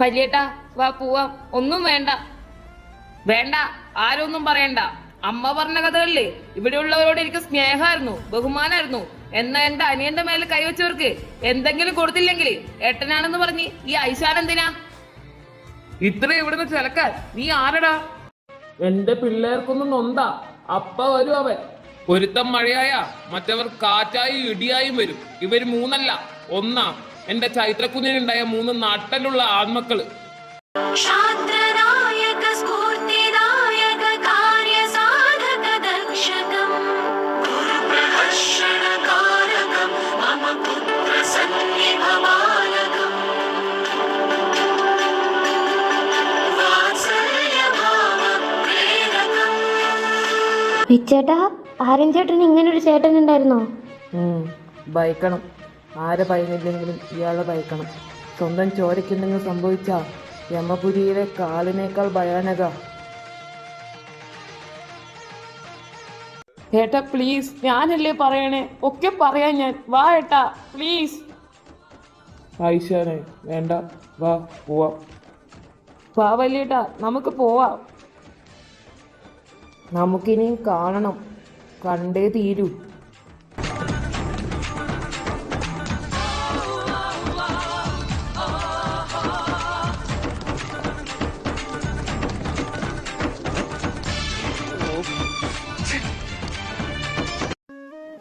വേണ്ട വാ പോവാം. ഒന്നും വേണ്ട. വേണ്ട ആരൊന്നും പറയണ്ട. അമ്മ പറഞ്ഞ കഥകളില്ലേ ഇവിടെ ഉള്ളവരോട് എനിക്ക് സ്നേഹമായിരുന്നു ബഹുമാനായിരുന്നു എന്നാ എന്റെ അനിയന്റെ മേലെ കൈവച്ചവർക്ക് എന്തെങ്കിലും കൊടുത്തില്ലെങ്കിൽ ഏട്ടനാണെന്ന് പറഞ്ഞ് ഈ ഐശാൻ എന്തിനാ? ഇത്ര ഇവിടുന്ന് ചിലക്കാൻ നീ ആരടാ? എന്റെ പിള്ളേർക്കൊന്നും നൊന്താ. അപ്പ വരും അവൻ. ഒരുത്തം മഴയായ മറ്റവർ കാറ്റായി ഇടിയായും വരും. ഇവർ മൂന്നല്ല ഒന്നാ. എന്റെ ചൈത്രക്കുഞ്ഞിനുണ്ടായ മൂന്ന് നാട്ടിലുള്ള ആത്മക്കൾ ചേട്ടാ ആരും ചേട്ടന് ഇങ്ങനെ ഒരു ചേട്ടൻ ഉണ്ടായിരുന്നോ ഭയക്കണം ആരെ ഭയന്നില്ലെങ്കിലും ഇയാളെ ഭയക്കണം. സ്വന്തം ചോരയ്ക്കെന്തെങ്കിലും സംഭവിച്ച യമപുരിയിലെ കാലിനേക്കാൾ ഭയാനക. ഏട്ടാ പ്ലീസ് ഞാനല്ലേ പറയണേ? ഒക്കെ പറയാൻ ഞാൻ. വാ ഏട്ടാ പ്ലീസ് ഐശാനെ വേണ്ട. വാ പോവാ. വാ വലിയേട്ടാ നമുക്ക് പോവാം. നമുക്കിനിയും കാണണം. കണ്ടേ തീരൂ.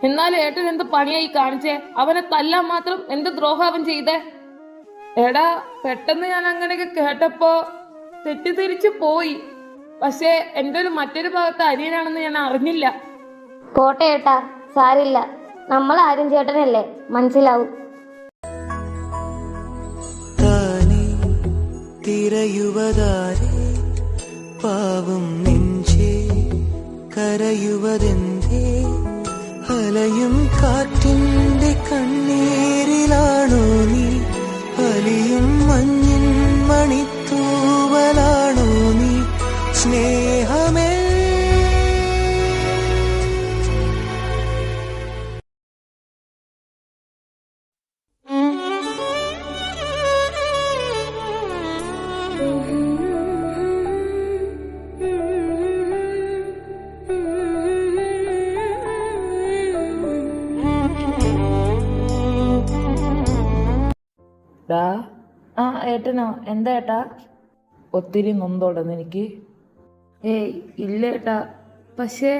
എന്നാൽ ഏട്ടൻ എന്ത് പണിയായി കാണിച്ചേ? അവനെ തല്ലാൻ മാത്രം എന്ത് ദ്രോഹം അവൻ ചെയ്തേ? എടാ പെട്ടെന്ന് ഞാൻ അങ്ങനെയൊക്കെ കേട്ടപ്പോ തെറ്റിദ്ധരിച്ചു പോയി. പക്ഷേ എന്റെ ഒരു മറ്റൊരു ഭാഗത്ത് അനിയനാണെന്ന് ഞാൻ അറിഞ്ഞില്ല. പോട്ടെ ഏട്ടാ സാരില്ല. നമ്മൾ ആരും ചേട്ടനല്ലേ? മനസ്സിലാവും. തിരയുവതാരെ പാവം നെഞ്ചേ കരയുവതെന്തേ അലയും കാറ്റിന്റെ കണ്ണീരിലാണോ നീ? അലിയും മഞ്ഞിൻ മണിത്തൂവലാണോ നീ? സ്നേഹമേ ഏട്ടനോ എന്താ ഏട്ടാ? ഒത്തിരി നൊന്തോടുന്നു എനിക്ക്. ഏയ് ഇല്ല ഏട്ടാ. പക്ഷേ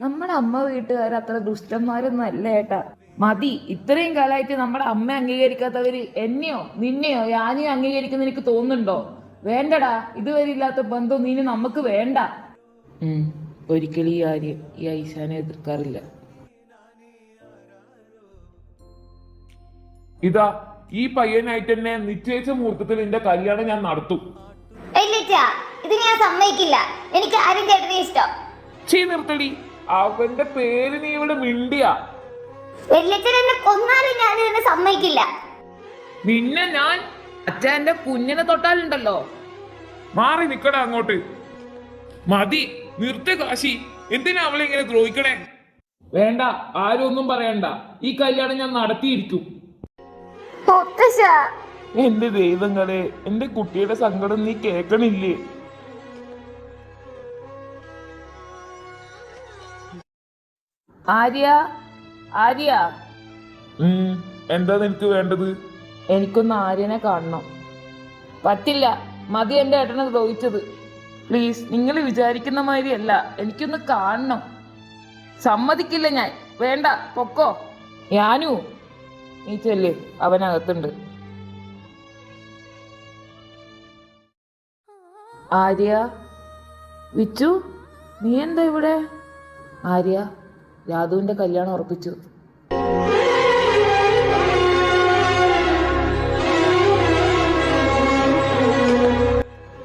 നമ്മുടെ അമ്മ വീട്ടുകാർ അത്ര ദുഷ്ടന്മാരൊന്നും അല്ല ഏട്ടാ. മതി ഇത്രയും കാലമായിട്ട് നമ്മുടെ അമ്മ അംഗീകരിക്കാത്തവര് എന്നെയോ നിന്നെയോ ഞാനെയോ അംഗീകരിക്കുന്ന എനിക്ക് തോന്നുന്നുണ്ടോ? വേണ്ടടാ ഇതുവരെ ഇല്ലാത്ത ബന്ധം നീ നമുക്ക് വേണ്ട. ഒരിക്കലും ഈ ആര്യം ഈ ഐശാനെ എതിർക്കാറില്ല. ഇതാ ഈ പയ്യനായിട്ട് തന്നെ നിശ്ചയിച്ച മുഹൂർത്തത്തിൽ എന്റെ കല്യാണം ഞാൻ നടത്തും. ഇത് ഞാൻ സമ്മതിക്കില്ല. എനിക്ക് അരുൺ ചേട്ടനെ ഇഷ്ടം. ചീ നിർത്തടി. അവന്റെ പേര് നീ ഇവിടെ മിണ്ടിയ. സമ്മതിക്കില്ല. നിന്നെ ഞാൻ അച്ഛന്റെ കുഞ്ഞിനെ തൊട്ടാലുണ്ടല്ലോ. മാറി നിക്കടാ അങ്ങോട്ട്. മതി നിർത്ത കാശി. എന്തിനാ അവളെ ഇങ്ങനെ ദ്രോഹിക്കണേ? വേണ്ട ആരും ഒന്നും പറയണ്ട. ഈ കല്യാണം ഞാൻ നടത്തിയിരിക്കും. മുത്തശ്ശ എന്റെ ദൈവങ്ങളെ എന്റെ കുട്ടിയുടെ സങ്കടം നീ കേക്കണില്ലേ ആര്യ ആര്യ. ഉം, എന്താ നിനക്ക് വേണ്ടത്? എനിക്കൊന്ന് ആര്യനെ കാണണം. പറ്റില്ല മതി എന്റെ ഏട്ടനെ ദ്രോഹിച്ചത്. പ്ലീസ് നിങ്ങൾ വിചാരിക്കുന്ന മാതിരിയല്ല. എനിക്കൊന്ന് കാണണം. സമ്മതിക്കില്ല ഞാൻ. വേണ്ട പൊക്കോ. ഞാനു നീ ചെല്ല് അവനകത്തുണ്ട്. ആര്യ? വിച്ചു? നീ എന്താ ഇവിടെ? ആര്യ രാധുവിന്റെ കല്യാണം ഉറപ്പിച്ചു.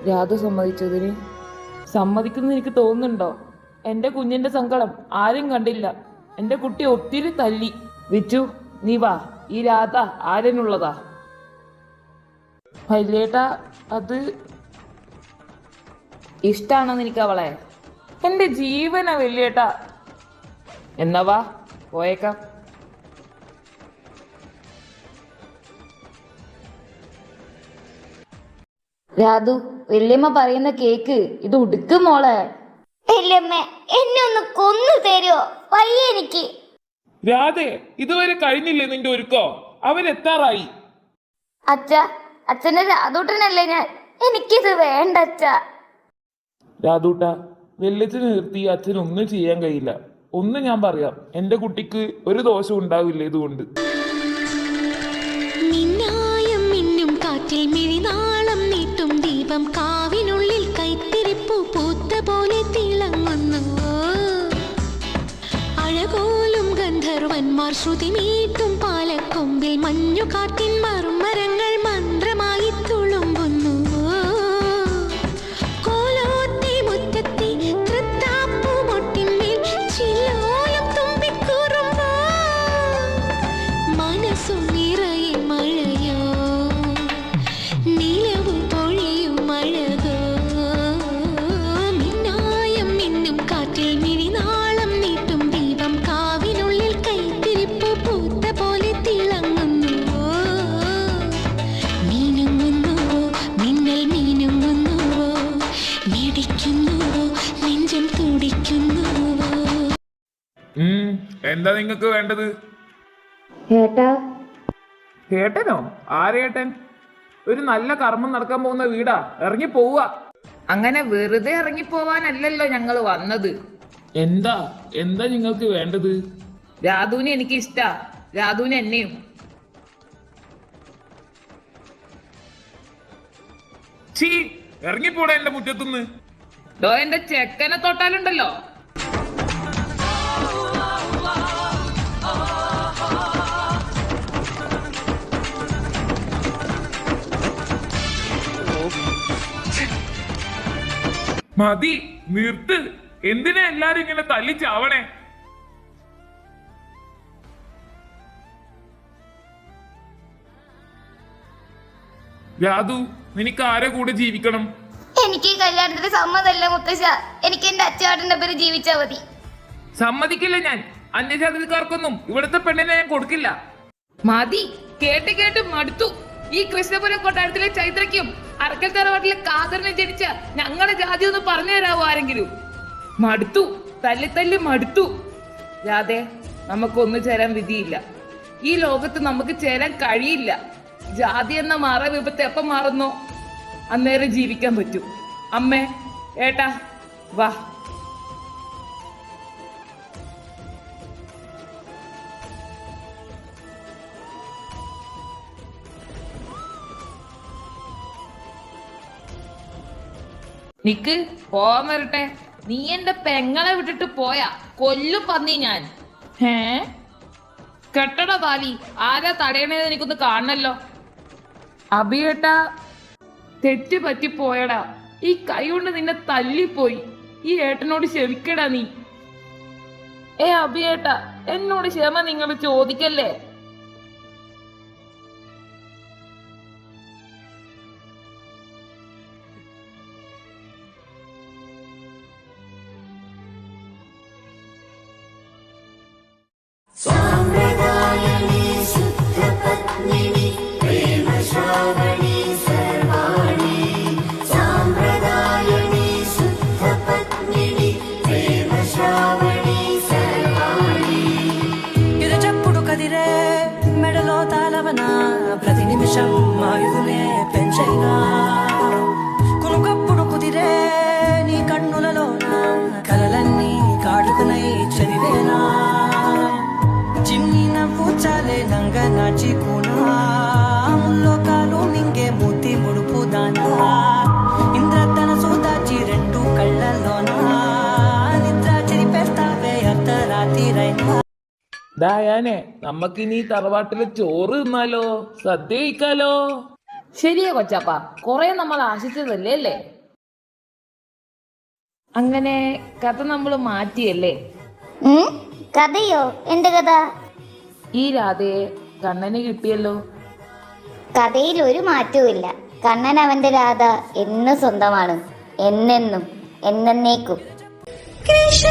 രാധു സമ്മതിച്ചതിന്? സമ്മതിക്കുന്ന എനിക്ക് തോന്നുന്നുണ്ടോ? എന്റെ കുഞ്ഞിന്റെ സങ്കടം ആരും കണ്ടില്ല. എന്റെ കുട്ടി ഒത്തിരി തല്ലി. വിച്ചു നീ വാ. ഈ രാധ ആരനുള്ളതാ? വല്യേട്ടാ അത് ഇഷ്ടാണെന്ന് എനിക്ക് അവളെ. എന്റെ ജീവന വല്യേട്ടാ. എന്നവാ പോയേക്കാം. രാധു വല്യമ്മ പറയുന്ന കേക്ക് ഇത് ഉടുക്കും മോളെ. വല്യമ്മ എന്നെ ഒന്ന് കൊന്നു തരുമോ വയ്യ എനിക്ക്. രാധേ ഇതുവരെ കഴിഞ്ഞില്ലേ നിന്റെ ഒരുക്കോ? അവരെത്താറായി അച്ഛ അച്ഛന്റെ രാധൂട്ടനല്ലേ ഞാൻ? എനിക്കിത് വേണ്ട അച്ഛ. രാധൂട്ട വെല്ലച്ചിന് നിർത്തി അച്ഛൻ ഒന്നും ചെയ്യാൻ കഴിയില്ല. ഒന്ന് ഞാൻ പറയാം എന്റെ കുട്ടിക്ക് ഒരു ദോഷം ഉണ്ടാവില്ല ഇതുകൊണ്ട്. മിന്നായം മിന്നും കാറ്റിൽ മിഴിനാളം നീട്ടും ദീപം കാവിനുള്ളിൽ ഗന്ധർവന്മാർ ശ്രുതി മീട്ടും പാലക്കൊമ്പിൽ മഞ്ഞുകാറ്റിൻ മറുമരങ്ങൾ എന്താ നിങ്ങക്ക് വേണ്ടത്? ഏട്ടാ. ഏട്ടനോ? ആരേട്ടൻ ഒരു നല്ല കർമ്മം നടക്കാൻ പോകുന്ന വീടാ. ഇറങ്ങി പോവുക. അങ്ങനെ വെറുതെ ഇറങ്ങി ഇറങ്ങിപ്പോവാനല്ലല്ലോ ഞങ്ങൾ വന്നത്. എന്താ? എന്താ നിങ്ങൾക്ക് വേണ്ടത്? രാധുവിനെ എനിക്ക് ഇഷ്ടാ രാധുവിന് എന്നെയും. ചീ ഇറങ്ങിപ്പോടാ എന്റെ മുറ്റത്തുനിന്ന്. ഡോ എന്റെ ചെക്കനെ തൊട്ടാലുണ്ടല്ലോ. മതി നിർത്ത്. എന്തിനാ എല്ലാരും ഇങ്ങനെ തല്ലിച്ചാവണേ രാധു നിനക്ക് ആരെ കൂടെ ജീവിക്കണം? എനിക്ക് ഈ കല്യാണത്തിന് സമ്മതല്ല മുത്തശ്ശ. എനിക്ക് എന്റെ അച്ഛാട്ടന്റെ പേര് ജീവിച്ചാ മതി. സമ്മതിക്കില്ല ഞാൻ. അന്യജാതിക്കാർക്കൊന്നും ഇവിടുത്തെ പെണ്ണിനെ ഞാൻ കൊടുക്കില്ല. മതി. കേട്ട് കേട്ട് മടുത്തു. ഈ കൃഷ്ണപുരം കൊട്ടാരത്തിലെ ചൈത്രയ്ക്കും അറക്കൽ തറവാട്ടിലെ കാതറിനെ ജനിച്ച ഞങ്ങളുടെ ജാതി ഒന്ന് പറഞ്ഞു തരാവോ ആരെങ്കിലും? മടുത്തു തല്ലി തല്ലി മടുത്തു. രാധെ നമുക്കൊന്നു ചേരാൻ വിധിയില്ല. ഈ ലോകത്ത് നമുക്ക് ചേരാൻ കഴിയില്ല. ജാതി എന്ന മാറ വിപത്ത് എപ്പം മാറുന്നോ? അന്നേരം ജീവിക്കാൻ പറ്റൂ. അമ്മേ ഏട്ടാ വാ. നിക്ക് പോവാൻ വരട്ടെ. നീ എന്റെ പെങ്ങളെ വിട്ടിട്ട് പോയാ. കൊല്ലു പന്നി ഞാൻ. ഹേ? കെട്ടട ബാലി ആരാ തടയണേന്ന് എനിക്കൊന്ന് കാണണല്ലോ. അഭിയേട്ട തെറ്റ് പറ്റി പോയടാ ഈ കൈ കൊണ്ട് നിന്നെ തല്ലിപ്പോയി. ഈ ഏട്ടനോട് ക്ഷമിക്കടാ നീ. ഏ അഭിയേട്ട എന്നോട് ക്ഷമ നിങ്ങൾ ചോദിക്കല്ലേ? ప్రతి నిమిషం ఆయుధునే పెంచైనా? కునుకప్పుడు కుదిరే నీ కన్నులలోన? కలలన్నీ కాడుకునై చదివేనా చిన్ని నవ్వు చాలే నంగ నాచి ദായാനെ നമുക്കിനി തറവാട്ടിലെ ചോറ് തിന്നാലോ? സദ്യ കഴിക്കാലോ ശരിയാ കൊച്ചാപ്പ കൊറേ നമ്മൾ ആശിച്ചതല്ലേ അല്ലേ? അങ്ങനെ കഥ നമ്മൾ മാറ്റിയല്ലേ? ഉം? കഥയോ? എന്ത് കഥ? ഈ രാധയെ കണ്ണന് കിട്ടിയല്ലോ. കഥയിൽ ഒരു മാറ്റവും കണ്ണൻ അവന്റെ രാധ എന്നും സ്വന്തമാണ്. എന്നെന്നും എന്നേക്കും കൃഷ്ണ